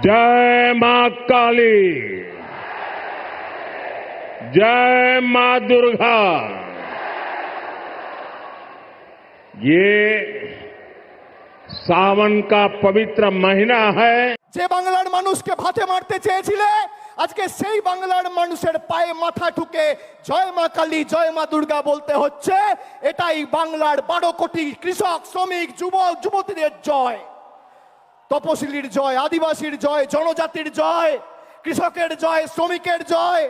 जय मां काली जय मां दुर्गा ये सावन का पवित्र महीना है যে বাংলার মানুষকে ভাতে মারতে চেয়েছিলে আজকে সেই বাংলার মানুষের পায়ে মাথা ঠুকে জয় মা কালী জয় মা দুর্গা বলতে হচ্ছে এটাই বাংলার বারো কোটি কৃষক শ্রমিক যুবক যুবতীদের জয় তপশিলির জয়, আদিবাসীর জয়, জনজাতির জয়, কৃষকের জয়, শ্রমিকের জয়,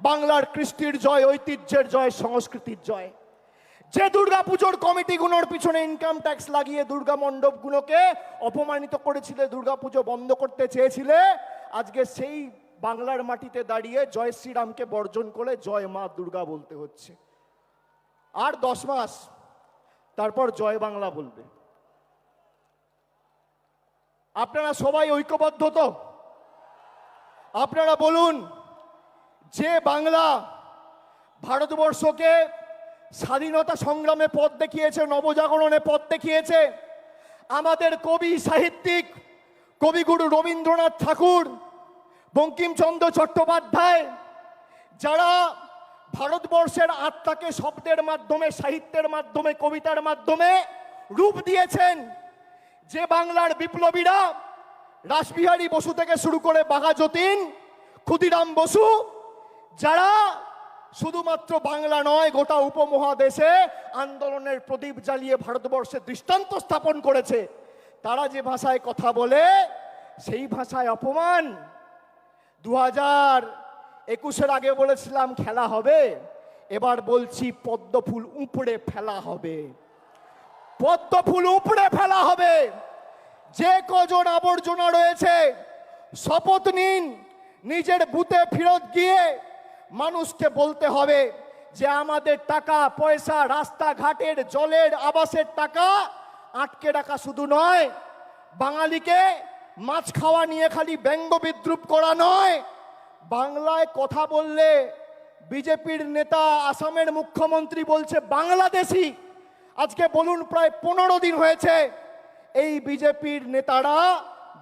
বাংলার কৃষ্টির জয়, ঐতিহ্যের জয়, সংস্কৃতির জয়। যে দুর্গা পুজোর কমিটিগুলোর পিছনে ইনকাম ট্যাক্স লাগিয়ে দুর্গা মণ্ডপগুলোকে অপমানিত করেছিলে, দুর্গা পুজো বন্ধ করতে চেয়েছিলে, আজকে সেই বাংলার মাটিতে দাঁড়িয়ে জয় শ্রীরামকে বর্জন করে জয় মা দুর্গা বলতে হচ্ছে। আর দশ মাস, তারপর জয় বাংলা বলবে। আপনারা সবাই ঐক্যবদ্ধ তো? আপনারা বলুন, যে বাংলা ভারতবর্ষকে স্বাধীনতা সংগ্রামে পথ দেখিয়েছে, নবজাগরণে পথ দেখিয়েছে, আমাদের কবি সাহিত্যিক কবিগুরু রবীন্দ্রনাথ ঠাকুর, বঙ্কিমচন্দ্র চট্টোপাধ্যায়, যারা ভারতবর্ষের আত্মাকে শব্দের মাধ্যমে, সাহিত্যের মাধ্যমে, কবিতার মাধ্যমে রূপ দিয়েছেন যে বাংলার বিপ্লবীরা রাসবিহারী বসু থেকে শুরু করে বাঘা যতীন, ক্ষুদিরাম বসু, যারা শুধুমাত্র বাংলা নয়, গোটা উপমহাদেশে আন্দোলনের প্রদীপ জ্বালিয়ে ভারতবর্ষে দৃষ্টান্ত স্থাপন করেছে, তারা যে ভাষায় কথা বলে সেই ভাষায় অপমান। দু হাজার একুশের আগে বলেছিলাম, খেলা হবে, এবার বলছি পদ্ম ফুল উপড়ে ফেলা হবে। পদ্ম ফুল উপড়ে ফেলা হবে। যে কজন আবর্জনা রয়েছে, শপথ নিন, নিজের বুথে ফেরত গিয়ে মানুষকে বলতে হবে যে আমাদের টাকা, পয়সা, রাস্তাঘাটের জলের, আবাসের টাকা আটকে রাখা শুধু নয়, বাঙালিকে মাছ খাওয়া নিয়ে খালি ব্যঙ্গ বিদ্রুপ করা নয়, বাংলায় কথা বললে বিজেপির নেতা, আসামের মুখ্যমন্ত্রী বলছে, বাংলাদেশি। আজকে বলুন, প্রায় পনেরো দিন হয়েছে এই বিজেপির নেতারা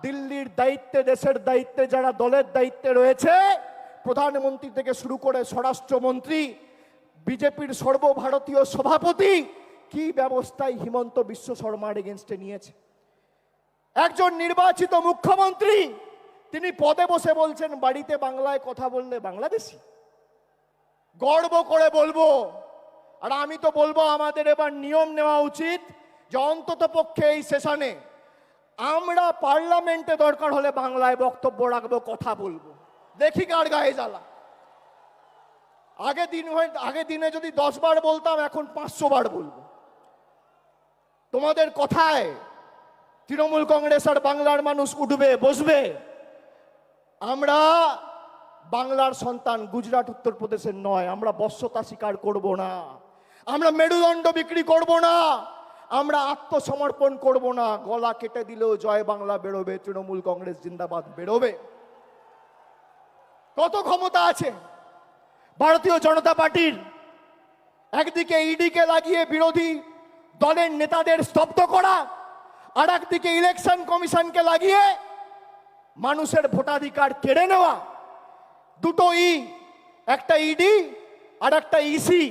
দিল্লির দায়িত্বে, দেশের দায়িত্বে, যারা দলের দায়িত্বে রয়েছে, প্রধানমন্ত্রী থেকে শুরু করে স্বরাষ্ট্রমন্ত্রী, বিজেপির সর্বভারতীয় সভাপতি কি ব্যবস্থায় হিমন্ত বিশ্ব শর্মার এগেনস্টে নিয়েছে? একজন নির্বাচিত মুখ্যমন্ত্রী, তিনি পদে বসে বলছেন, বাড়িতে বাংলায় কথা বললে বাংলাদেশি। গর্ব করে বলব আর আমি তো বলব আমাদের এবার নিয়ম নেওয়া উচিত যে অন্তত পক্ষে এই সেশনে আমরা পার্লামেন্টে দরকার হলে বাংলায় বক্তব্য রাখব, কথা বলব। দেখি কার গায়ে জ্বালা। আগে দিন আগে দিনে যদি দশ বার বলতাম, এখন পাঁচশো বার বলব। তোমাদের কথায় তৃণমূল কংগ্রেস আর বাংলার মানুষ উঠবে, বসবে। আমরা বাংলার সন্তান, গুজরাট, উত্তরপ্রদেশের নয়, আমরা বশ্যতা স্বীকার করব না। আমরা মেরুদণ্ড বিক্রি করব না। আমরা আত্মসমর্পণ করব না। গলা কেটে দিলেও জয় বাংলা বেরোবে, তৃণমূল কংগ্রেস জিন্দাবাদ বেরোবে। কত ক্ষমতা আছে? ভারতীয় জনতা পার্টির একদিকে ইডিকে লাগিয়ে বিরোধী দলের নেতাদের স্তব্ধ করা, আর একদিকে ইলেকশন কমিশনকে লাগিয়ে মানুষের ভোটাধিকার কেড়ে নেওয়া। দুটো ই, একটা ইডি আর একটা ইসি।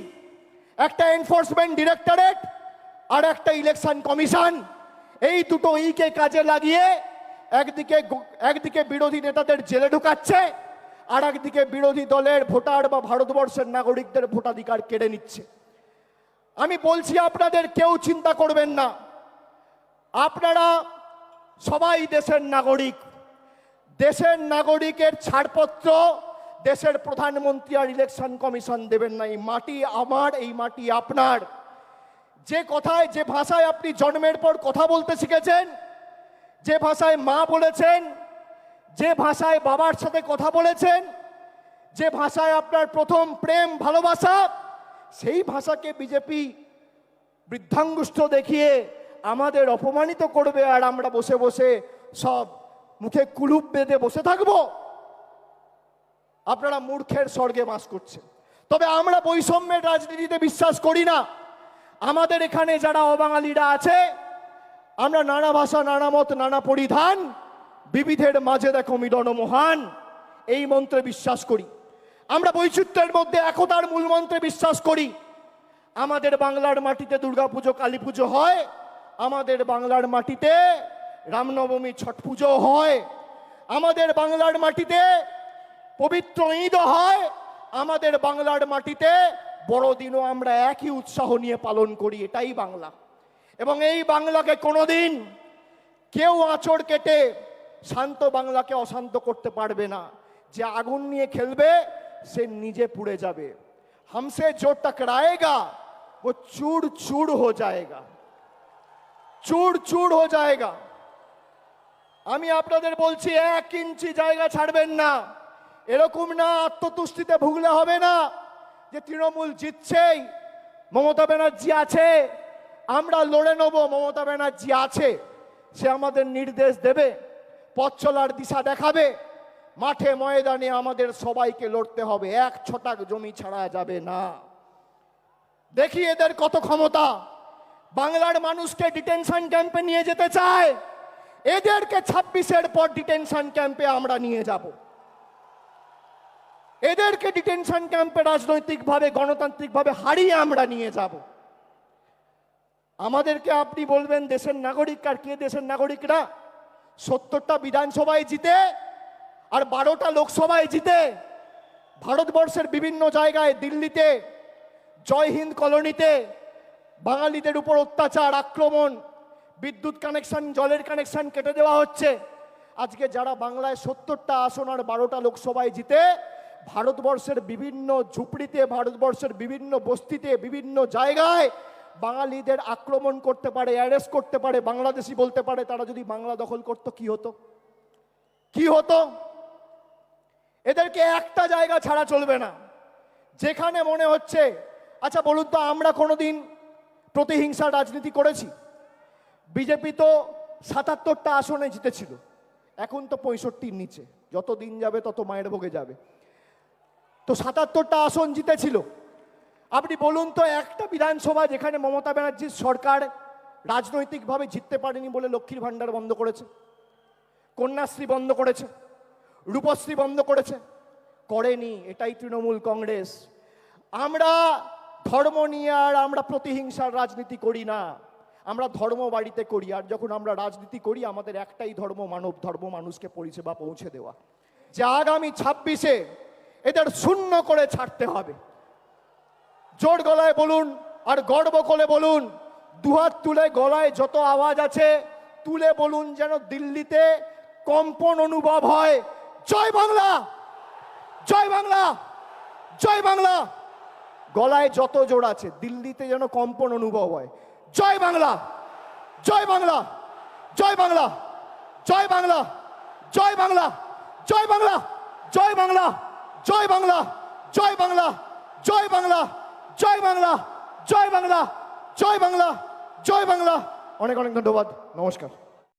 একটা এনফোর্সমেন্ট ডিরেক্টরেট আর একটা ইলেকশন কমিশন এই দুটো ইকে কাজে লাগিয়ে একদিকে একদিকে বিরোধী নেতাদের জেলে ঢুকাচ্ছে আর একদিকে বিরোধী দলের ভোটার বা ভারতবর্ষের নাগরিকদের ভোটাধিকার কেড়ে নিচ্ছে। আমি বলছি, আপনাদের কেউ চিন্তা করবেন না। আপনারা সবাই দেশের নাগরিক। দেশের নাগরিকের ছাড়পত্র দেশের প্রধানমন্ত্রী আর ইলেকশন কমিশন দেবেন না। এই মাটি আমার, এই মাটি আপনার। যে কথায়, যে ভাষায় আপনি জন্মের পর কথা বলতে শিখেছেন, যে ভাষায় মা বলেছেন, যে ভাষায় বাবার সাথে কথা বলেছেন, যে ভাষায় আপনার প্রথম প্রেম, ভালোবাসা, সেই ভাষাকে বিজেপি বৃদ্ধাঙ্গুষ্ঠ দেখিয়ে আমাদের অপমানিত করবে আর আমরা বসে বসে সব মুখে কুলুপ বেঁধে বসে থাকব। আপনারা মূর্খের স্বর্গে বাস করছেন। তবে আমরা বৈষম্যের রাজনীতিতে বিশ্বাস করি না। আমাদের এখানে যারা অবাঙালিরা আছে, আমরা নানা ভাষা, নানা মত, নানা পরিধান, বিবিধের মাঝে দেখো মিলন মহান, এই মন্ত্রে বিশ্বাস করি। আমরা বৈচিত্র্যের মধ্যে একতার মূল মন্ত্রে বিশ্বাস করি। আমাদের বাংলার মাটিতে দুর্গাপুজো কালী পুজো হয়। আমাদের বাংলার মাটিতে রামনবমী, ছট পুজো হয়। আমাদের বাংলার মাটিতে পবিত্র ঈদও হয়, আমাদের বাংলার মাটিতে বড়দিনও আমরা একই উৎসাহ নিয়ে পালন করি, এটাই বাংলা। এবং এই বাংলাকে কোনোদিন কেউ আঁচড় কেটে শান্ত বাংলাকে অশান্ত করতে পারবে না। যে আগুন নিয়ে খেলবে, সে নিজে পুড়ে যাবে। হামসে জো টকরায়েগা ও চুড় চুর হো যায়গা। চুড় চূড় হো যায়গা। আমি আপনাদের বলছি, এক ইঞ্চি জায়গা ছাড়বেন না। এরকম না, আত্মতুষ্টিতে ভুগলে হবে না যে তৃণমূল জিতছেই, মমতা ব্যানার্জি আছে, আমরা লড়ে নেব, মমতা ব্যানার্জি আছে, সে আমাদের নির্দেশ দেবে, পথ চলার দিশা দেখাবে, মাঠে ময়দানে আমাদের সবাইকে লড়তে হবে, এক ছটাক জমি ছাড়া যাবে না। দেখি এদের কত ক্ষমতা। বাংলার মানুষকে ডিটেনশন ক্যাম্পে নিয়ে যেতে চায়, এদেরকে ছাব্বিশের পর ডিটেনশন ক্যাম্পে আমরা নিয়ে যাব। এদেরকে ডিটেনশন ক্যাম্পে রাজনৈতিকভাবে, গণতান্ত্রিকভাবে হারিয়ে আমরা নিয়ে যাব। আমাদেরকে আপনি বলবেন, দেশের নাগরিক আর কে দেশের নাগরিকরা? সত্তরটা বিধানসভায় জিতে আর বারোটা লোকসভায় জিতে। ভারতবর্ষের বিভিন্ন জায়গায় দিল্লিতে, জয় হিন্দ কলোনিতে বাঙালিদের উপর অত্যাচার, আক্রমণ, বিদ্যুৎ কানেকশন, জলের কানেকশন কেটে দেওয়া হচ্ছে। আজকে যারা বাংলায় সত্তরটা আসন আর বারোটা লোকসভায় জিতে ভারতবর্ষের বিভিন্ন ঝুপড়িতে, ভারতবর্ষের বিভিন্ন বস্তিতে, বিভিন্ন জায়গায় বাঙালিদের আক্রমণ করতে পারে অ্যারেস্ট করতে পারে, বাংলাদেশি বলতে পারে, তারা যদি বাংলা দখল করতো, কি হতো? কি হতো? এদেরকে একটা জায়গা ছাড়া চলবে না। যেখানে মনে হচ্ছে আচ্ছা বলুন তো, আমরা কোনোদিন প্রতিহিংসার রাজনীতি করেছি? বিজেপি তো সাতাত্তরটা আসনে জিতেছিল, এখন তো পঁয়ষট্টির নিচে। যত দিন যাবে, তত মায়ের ভোগে যাবে। তো সাতাত্তরটা আসন জিতেছিল। আপনি বলুন তো, একটা বিধানসভা যেখানে মমতা ব্যানার্জির সরকার রাজনৈতিকভাবে জিততে পারেনি বলে লক্ষ্মীর ভাণ্ডার বন্ধ করেছে, কন্যাশ্রী বন্ধ করেছে, রূপশ্রী বন্ধ করেছে, করেনি, এটাই তৃণমূল কংগ্রেস। আমরা ধর্ম নিয়ে আর আমরা প্রতিহিংসার রাজনীতি করি না, আমরা ধর্ম বাড়িতে করি, আর যখন আমরা রাজনীতি করি, আমাদের একটাই ধর্ম, মানব ধর্ম, মানুষকে পরিষেবা পৌঁছে দেওয়া। যে আগামী ছাব্বিশে এদের শূন্য করে ছাড়তে হবে জোর গলায় বলুন আর গর্ব করে বলুন দুহাত তুলে গলায় যত আওয়াজ আছে তুলে বলুন যেন দিল্লিতে কম্পন অনুভব হয় জয় বাংলা জয় বাংলা জয় বাংলা গলায় যত জোর আছে দিল্লিতে যেন কম্পন অনুভব হয় জয় বাংলা জয় বাংলা জয় বাংলা জয় বাংলা জয় বাংলা জয় বাংলা জয় বাংলা জয় বাংলা জয় বাংলা জয় বাংলা জয় বাংলা জয় বাংলা জয় বাংলা জয় বাংলা। অনেক অনেক ধন্যবাদ। নমস্কার।